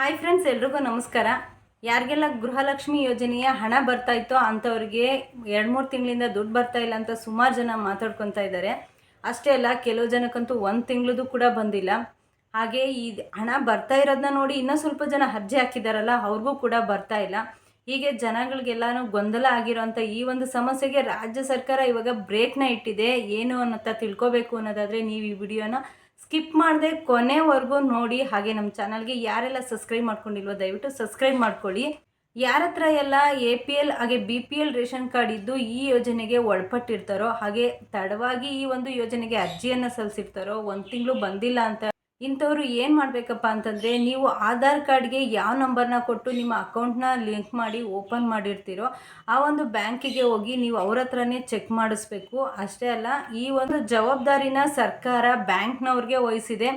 Hi friends ಎಲ್ರಿಗೂ ನಮಸ್ಕಾರ. ಯಾರಿಗೆಲ್ಲ ಗೃಹಲಕ್ಷ್ಮಿ ಯೋಜನೆಯ ಹಣ ಬರ್ತಾ ಇತ್ತೋ ಅಂಥವ್ರಿಗೆ ಎರಡು ಮೂರು ತಿಂಗಳಿಂದ ದುಡ್ಡು ಬರ್ತಾ ಇಲ್ಲ ಅಂತ ಸುಮಾರು ಜನ ಮಾತಾಡ್ಕೊತಾ ಇದ್ದಾರೆ. ಅಷ್ಟೇ ಅಲ್ಲ, ಕೆಲವು ಜನಕ್ಕಂತೂ ಒಂದು ತಿಂಗಳದು ಕೂಡ ಬಂದಿಲ್ಲ. ಹಾಗೆ ಈ ಹಣ ಬರ್ತಾ ಇರೋದನ್ನ ನೋಡಿ ಇನ್ನೂ ಸ್ವಲ್ಪ ಜನ ಅರ್ಜಿ ಹಾಕಿದಾರಲ್ಲ, ಅವ್ರಿಗೂ ಕೂಡ ಬರ್ತಾ ಇಲ್ಲ. ಹೀಗೆ ಜನಗಳಿಗೆಲ್ಲಾನು ಗೊಂದಲ ಆಗಿರೋಂಥ ಈ ಒಂದು ಸಮಸ್ಯೆಗೆ ರಾಜ್ಯ ಸರ್ಕಾರ ಇವಾಗ ಬ್ರೇಕ್ನ ಇಟ್ಟಿದೆ. ಏನು ಅನ್ನೋತ್ತ ತಿಳ್ಕೊಬೇಕು ಅನ್ನೋದಾದರೆ ನೀವು ಈ ವಿಡಿಯೋನ ಸ್ಕಿಪ್ ಮಾಡದೆ ಕೊನೆವರೆಗೂ ನೋಡಿ. ಹಾಗೆ ನಮ್ಮ ಚಾನಲ್ಗೆ ಯಾರೆಲ್ಲ ಸಬ್ಸ್ಕ್ರೈಬ್ ಮಾಡ್ಕೊಂಡಿಲ್ವೋ ದಯವಿಟ್ಟು ಸಬ್ಸ್ಕ್ರೈಬ್ ಮಾಡ್ಕೊಳ್ಳಿ. ಯಾರ ಹತ್ರ ಎಲ್ಲ ಎ ಪಿ ಎಲ್ ಹಾಗೆ B P L ration card ಇದ್ದು ಈ ಯೋಜನೆಗೆ ಒಳಪಟ್ಟಿರ್ತಾರೋ ಹಾಗೆ ತಡವಾಗಿ ಈ ಒಂದು ಯೋಜನೆಗೆ ಅರ್ಜಿಯನ್ನು ಸಲ್ಲಿಸಿರ್ತಾರೋ, ಒಂದು ತಿಂಗಳು ಬಂದಿಲ್ಲ ಅಂತ ಇಂಥವ್ರು ಏನು ಮಾಡಬೇಕಪ್ಪ ಅಂತಂದರೆ, ನೀವು ಆಧಾರ್ ಕಾರ್ಡ್ಗೆ ಯಾವ ನಂಬರ್ನ ಕೊಟ್ಟು ನಿಮ್ಮ ಅಕೌಂಟ್ನ ಲಿಂಕ್ ಮಾಡಿ ಓಪನ್ ಮಾಡಿರ್ತೀರೋ, ಆ ಒಂದು ಬ್ಯಾಂಕಿಗೆ ಹೋಗಿ ನೀವು ಅವ್ರ ಹತ್ರನೇ ಚೆಕ್ ಮಾಡಿಸ್ಬೇಕು. ಅಷ್ಟೇ ಅಲ್ಲ, ಈ ಒಂದು ಜವಾಬ್ದಾರಿನ ಸರ್ಕಾರ ಬ್ಯಾಂಕ್ನವ್ರಿಗೆ ವಹಿಸಿದೆ.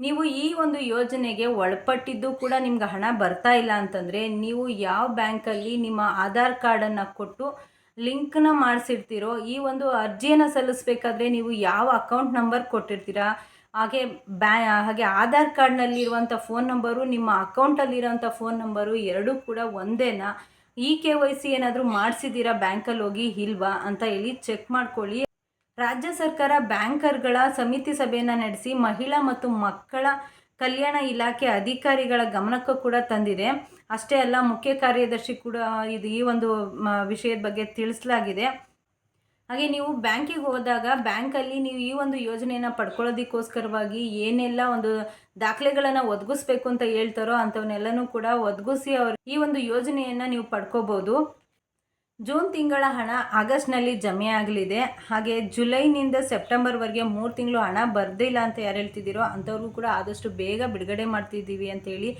ನೀವು ಈ ಒಂದು ಯೋಜನೆಗೆ ಒಳಪಟ್ಟಿದ್ದು ಕೂಡ ನಿಮ್ಗೆ ಹಣ ಬರ್ತಾ ಇಲ್ಲ ಅಂತಂದರೆ, ನೀವು ಯಾವ ಬ್ಯಾಂಕಲ್ಲಿ ನಿಮ್ಮ ಆಧಾರ್ ಕಾರ್ಡನ್ನು ಕೊಟ್ಟು ಲಿಂಕ್ನ ಮಾಡಿಸಿರ್ತೀರೋ, ಈ ಒಂದು ಅರ್ಜಿಯನ್ನು ಸಲ್ಲಿಸ್ಬೇಕಾದ್ರೆ ನೀವು ಯಾವ ಅಕೌಂಟ್ ನಂಬರ್ ಕೊಟ್ಟಿರ್ತೀರಾ ಹಾಗೆ ಬ್ಯಾ, ಹಾಗೆ ಆಧಾರ್ ಕಾರ್ಡ್ನಲ್ಲಿರುವಂಥ ಫೋನ್ ನಂಬರು ನಿಮ್ಮ ಅಕೌಂಟಲ್ಲಿರೋಂಥ ಫೋನ್ ನಂಬರು ಎರಡೂ ಕೂಡ ಒಂದೇನಾ? ಇ ಕೆ ವೈ ಸಿ ಏನಾದರೂ ಮಾಡಿಸಿದ್ದೀರಾ ಬ್ಯಾಂಕಲ್ಲಿ ಹೋಗಿ, ಇಲ್ವಾ ಅಂತ ಹೇಳಿ ಚೆಕ್ ಮಾಡ್ಕೊಳ್ಳಿ. ರಾಜ್ಯ ಸರ್ಕಾರ ಬ್ಯಾಂಕರ್ಗಳ ಸಮಿತಿ ಸಭೆಯನ್ನು ನಡೆಸಿ ಮಹಿಳಾ ಮತ್ತು ಮಕ್ಕಳ ಕಲ್ಯಾಣ ಇಲಾಖೆ ಅಧಿಕಾರಿಗಳ ಗಮನಕ್ಕೂ ಕೂಡ ತಂದಿದೆ. ಅಷ್ಟೇ ಅಲ್ಲ, ಮುಖ್ಯ ಕಾರ್ಯದರ್ಶಿ ಕೂಡ ಇದು ಈ ಒಂದು ವಿಷಯದ ಬಗ್ಗೆ ತಿಳಿಸಲಾಗಿದೆ. ಹಾಗೆ ನೀವು ಬ್ಯಾಂಕಿಗೆ ಹೋದಾಗ ಬ್ಯಾಂಕಲ್ಲಿ ನೀವು ಈ ಒಂದು ಯೋಜನೆಯನ್ನು ಪಡ್ಕೊಳ್ಳೋದಕ್ಕೋಸ್ಕರವಾಗಿ ಏನೆಲ್ಲ ಒಂದು ದಾಖಲೆಗಳನ್ನು ಒದಗಿಸ್ಬೇಕು ಅಂತ ಹೇಳ್ತಾರೋ ಅಂಥವನ್ನೆಲ್ಲನೂ ಕೂಡ ಒದಗಿಸಿ ಅವರು ಈ ಒಂದು ಯೋಜನೆಯನ್ನು ನೀವು ಪಡ್ಕೋಬೋದು. ಜೂನ್ ತಿಂಗಳ ಹಣ ಆಗಸ್ಟ್ನಲ್ಲಿ ಜಮೆ ಆಗಲಿದೆ. ಹಾಗೆ ಜುಲೈನಿಂದ ಸೆಪ್ಟೆಂಬರ್ವರೆಗೆ ಮೂರು ತಿಂಗಳು ಹಣ ಬರ್ದಿಲ್ಲ ಅಂತ ಯಾರು ಹೇಳ್ತಿದ್ದೀರೋ ಅಂಥವ್ರಿಗೂ ಕೂಡ ಆದಷ್ಟು ಬೇಗ ಬಿಡುಗಡೆ ಮಾಡ್ತಿದ್ದೀವಿ ಅಂತೇಳಿ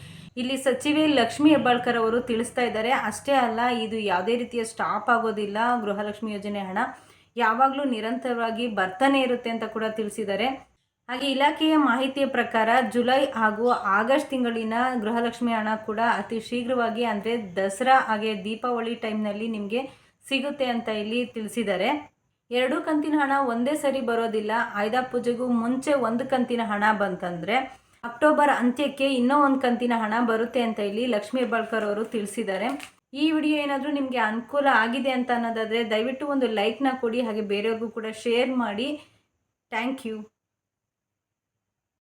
ಇಲ್ಲಿ ಸಚಿವೆ ಲಕ್ಷ್ಮಿ ಹೆಬ್ಬಾಳ್ಕರ್ ಅವರು ತಿಳಿಸ್ತಾ ಇದ್ದಾರೆ. ಅಷ್ಟೇ ಅಲ್ಲ, ಇದು ಯಾವುದೇ ರೀತಿಯ ಸ್ಟಾಪ್ ಆಗೋದಿಲ್ಲ ಗೃಹಲಕ್ಷ್ಮಿ ಯೋಜನೆ ಹಣ. ಯಾವಾಗಲೂ ನಿರಂತರವಾಗಿ ಬರ್ತಾನೆ ಇರುತ್ತೆ ಅಂತ ಕೂಡ ತಿಳಿಸಿದ್ದಾರೆ. ಹಾಗೆ ಇಲಾಖೆಯ ಮಾಹಿತಿಯ ಪ್ರಕಾರ ಜುಲೈ ಹಾಗೂ ಆಗಸ್ಟ್ ತಿಂಗಳಿನ ಗೃಹಲಕ್ಷ್ಮಿ ಹಣ ಕೂಡ ಅತಿ ಶೀಘ್ರವಾಗಿ ಅಂದರೆ ದಸರಾ ಹಾಗೆ ದೀಪಾವಳಿ ಟೈಮ್ನಲ್ಲಿ ನಿಮಗೆ ಸಿಗುತ್ತೆ ಅಂತ ಇಲ್ಲಿ ತಿಳಿಸಿದ್ದಾರೆ. ಎರಡು ಕಂತಿನ ಹಣ ಒಂದೇ ಸರಿ ಬರೋದಿಲ್ಲ. ಆಯ್ದ ಪೂಜೆಗೂ ಮುಂಚೆ ಒಂದು ಕಂತಿನ ಹಣ ಬಂತಂದರೆ ಅಕ್ಟೋಬರ್ ಅಂತ್ಯಕ್ಕೆ ಇನ್ನೂ ಒಂದು ಕಂತಿನ ಹಣ ಬರುತ್ತೆ ಅಂತ ಇಲ್ಲಿ ಲಕ್ಷ್ಮೀ ಹೆಬ್ಬಾಳ್ಕರ್ ಅವರು ತಿಳಿಸಿದ್ದಾರೆ. ಈ ವಿಡಿಯೋ ಏನಾದರೂ ನಿಮಗೆ ಅನುಕೂಲ ಆಗಿದೆ ಅಂತ ಅನ್ನೋದಾದರೆ ದಯವಿಟ್ಟು ಒಂದು ಲೈಕ್ನ ಕೊಡಿ, ಹಾಗೆ ಬೇರೆಯವ್ರಿಗೂ ಕೂಡ ಶೇರ್ ಮಾಡಿ. Thank you.